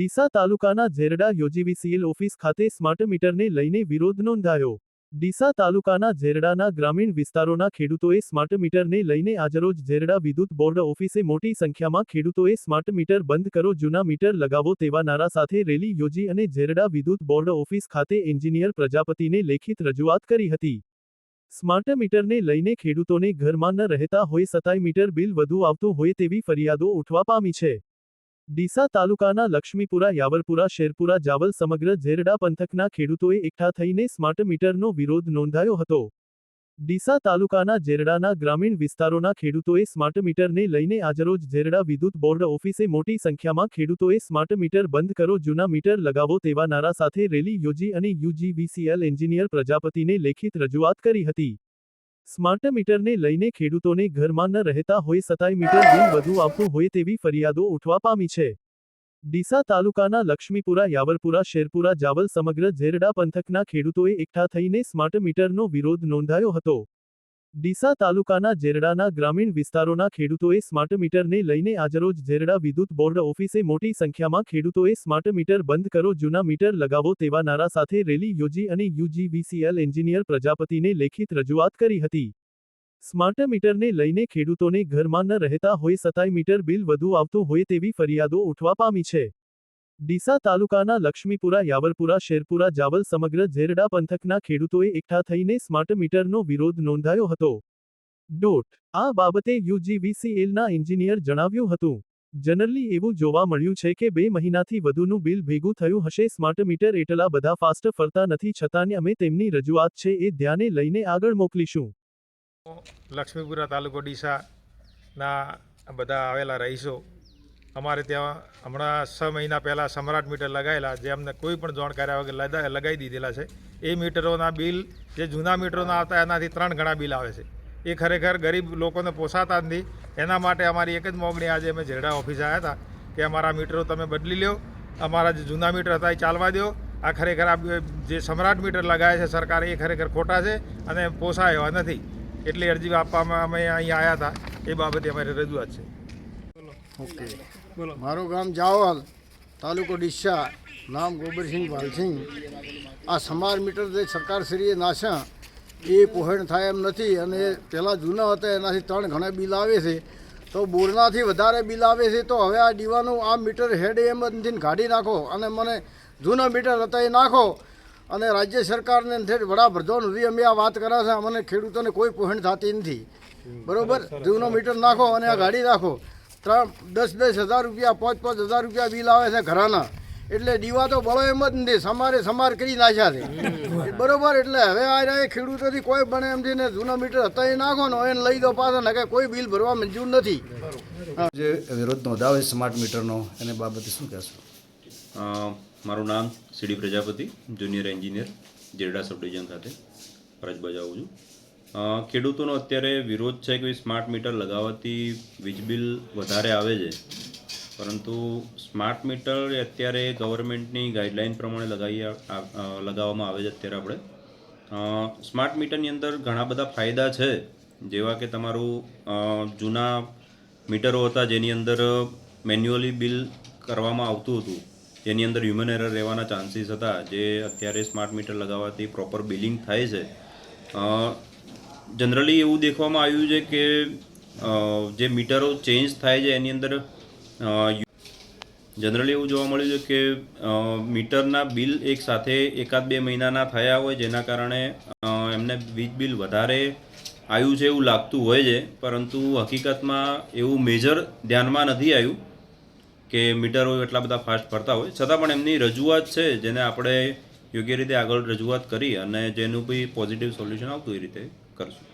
ડીસા તાલુકાના ઝેરડા યોજીવીસીએલ ઓફિસ ખાતે સ્માર્ટ મીટરને લઈને વિરોધ નોંધાયો. ડીસા તાલુકાના ઝેરડાના ગ્રામીણ વિસ્તારોના ખેડૂતોએ સ્માર્ટ મીટરને લઈને આજરોજ ઝેરડા વિદ્યુત બોર્ડ ઓફિસે મોટી સંખ્યામાં ખેડૂતોએ સ્માર્ટ મીટર બંધ કરો, જૂના મીટર લગાવો તેવા નારા સાથે રેલી યોજી અને ઝેરડા વિદ્યુત બોર્ડ ઓફિસ ખાતે એન્જિનિયર પ્રજાપતિને લેખિત રજૂઆત કરી હતી. સ્માર્ટ મીટરને લઈને ખેડૂતોને ઘરમાં ન રહેતા હોય, સતાય મીટર બિલ વધુ આવતું હોય તેવી ફરિયાદો ઉઠવા પામી છે. ડીસા તાલુકાના લક્ષ્મીપુરા, યાવરપુરા, શેરપુરા, જાવલ સમગ્ર ઝેરડા પંથકના ખેડૂતોએ એકઠા થઈને સ્માર્ટ મીટરનો વિરોધ નોંધાયો હતો. ડીસા તાલુકાના ઝેરડાના ગ્રામીણ વિસ્તારોના ખેડૂતોએ સ્માર્ટ મીટરને લઈને આજરોજ ઝેરડા વિદ્યુત બોર્ડ ઓફિસે મોટી સંખ્યામાં ખેડૂતોએ સ્માર્ટ મીટર બંધ કરો, જૂના મીટર લગાવો તેવા નારા સાથે રેલી યોજી અને યુજીવીસીએલ એન્જિનિયર પ્રજાપતિને લેખિત રજૂઆત કરી હતી. સ્માર્ટ મીટરને લઈને ખેડૂતોને ઘરમાં ન રહેતા હોય છતાંય મીટર બિલ વધુ આવતું હોય તેવી ફરિયાદો ઉઠવા પામી છે. ડીસા તાલુકાના લક્ષ્મીપુરા, યાવરપુરા, શેરપુરા, જાવલ સમગ્ર ઝેરડા પંથકના ખેડૂતોએ એકઠા થઈને સ્માર્ટ મીટરનો વિરોધ નોંધાયો હતો. ડીસા તાલુકાના ઝેરડાના ગ્રામીણ વિસ્તારોના ખેડૂતોએ સ્માર્ટ મીટરને લઈને આજરોજ ઝેરડા વિદ્યુત બોર્ડ ઓફિસે મોટી સંખ્યામાં ખેડૂતોએ સ્માર્ટ મીટર બંધ કરો, જૂના મીટર લગાવો તેવા નારા સાથે રેલી યોજી અને યુજીવીસીએલ એન્જિનિયર પ્રજાપતિને લેખિત રજૂઆત કરી હતી. સ્માર્ટ મીટરને લઈને ખેડૂતોને ઘરમાં ન રહેતા હોય, સતાય મીટર બિલ વધુ આવતું હોય તેવી ફરિયાદો ઉઠવા પામી છે. ડીસા તાલુકાના લક્ષ્મીપુરા, યાવરપુરા, શેરપુરા, જાવલ સમગ્ર ઝેરડા પંથકના ખેડૂતોએ એકઠા થઈને સ્માર્ટ મીટરનો વિરોધ નોંધાયો હતો. ડોટ. આ બાબતે યુજીવીસીએલના એન્જિનિયર જણાવ્યું હતું. જનરલી એવું જોવા મળ્યું છે કે બે મહિનાથી વધુનું બિલ ભેગું થયું હશે, સ્માર્ટ મીટર એટલા બધા ફાસ્ટ ફરતા નથી છતાં અમે તેમની રજૂઆત છે એ ધ્યાને લઈને આગળ મોકલીશું. લક્ષ્મીપુરા તાલુકો ડીસાના બધા આવેલા રહીશો અમારે ત્યાં હમણાં છ મહિના પહેલાં સમ્રાટ મીટર લગાવેલા જે અમને કોઈ પણ જોણ કર્યા વગર લગાવી દીધેલા છે. એ મીટરોના બિલ, જે જૂના મીટરોના આવતા, એનાથી ત્રણ ગણા બિલ આવે છે. એ ખરેખર ગરીબ લોકોને પોસાતા નથી એના માટે અમારી એક જ મોગણી આજે અમે ઝેરડા ઓફિસે આવ્યા હતા કે અમારા મીટરો તમે બદલી લ્યો. અમારા જે જૂના મીટર હતા એ ચાલવા દો. આ ખરેખર આ જે સમ્રાટ મીટર લગાવે છે સરકારે એ ખરેખર ખોટા છે અને પોસાય નથી. એટલી અરજી આપવામાં અમે અહીંયા આવ્યા હતા. એ બાબતે અમારી રજૂઆત છે. ઓકે. મારું ગામ જાવલ તાલુકો ડીસા નામ ગોબરસિંહ ભાલસિંહ આ સમાર મીટર જે સરકારશ્રીએ નાખ્યા એ પોહેણ થાય એમ નથી અને પહેલાં જૂના હતા એનાથી ત્રણ ઘણા બિલ આવે છે. તો બોરનાથી વધારે બિલ આવે છે તો હવે આ દીવાનું આ મીટર હેડ એમ નથી કાઢી નાખો. અને મને જૂના મીટર હતા એ નાખો. અને રાજ્ય સરકારને વડાપ્રધાન સુધી અમે આ વાત કર્યા છે અમને ખેડૂતોને કોઈ પોહેણ થતી નથી. બરોબર? જૂનો મીટર નાખો અને આ ગાડી નાખો ત્રણ દસ દસ હજાર રૂપિયા પાંચ પાંચ હજાર રૂપિયા બિલ આવે છે ઘરાના. એટલે દીવા તો બળો એમ જ નથી સમારે સમાર કરી નાખ્યા છે. બરોબર એટલે હવે આ રહ્યા ખેડૂતોથી કોઈ બને એમ છે ને જૂનો મીટર હતા એ નાખો ને એને લઈ દો પાછા ને કે કોઈ બિલ ભરવા મંજૂર નથી. જે વિરોધ નોંધાવે છે સ્માર્ટ મીટરનો એને બાબતે શું કહેશો? મારું નામ CD Prajapati junior engineer Jerda sub division ખાતે ફરજ બજાવું છું. ખેડૂતોનો અત્યારે વિરોધ છે કે સ્માર્ટ મીટર લગાવવાથી વીજ બિલ વધારે આવે છે. પરંતુ સ્માર્ટ મીટર અત્યારે ગવર્મેન્ટની ગાઈડલાઇન પ્રમાણે લગાવી લગાવવામાં આવે છે અત્યારે આપણે. સ્માર્ટ મીટરની અંદર ઘણા બધા ફાયદા છે. જેવા કે તમારું જૂના મીટરો હતા જેની અંદર મેન્યુઅલી બિલ કરવામાં આવતું હતું. જેની અંદર હ્યુમન એરર રહેવાના ચાન્સીસ હતા. જે અત્યારે સ્માર્ટ મીટર લગાવવાથી પ્રોપર બિલિંગ થાય છે. જનરલી એવું દેખવામાં આવ્યું છે કે જે મીટરો ચેન્જ થાય છે એની અંદર જનરલી એવું જોવા મળ્યું છે કે મીટરના બિલ એક સાથે એકાદ બે મહિનાના થયા હોય જેના કારણે એમને વીજ બિલ વધારે આવ્યું છે એવું લાગતું હોય છે, પરંતુ હકીકતમાં એવું મેજર ધ્યાનમાં નથી આવ્યું કે મીટરો એટલા બધા ફાસ્ટ ફરતા હોય. છતાં પણ એમની રજૂઆત છે જેને આપણે યોગ્ય રીતે આગળ રજૂઆત કરી અને જેનું બી પોઝિટિવ સોલ્યુશન આવતું એ રીતે કરશું.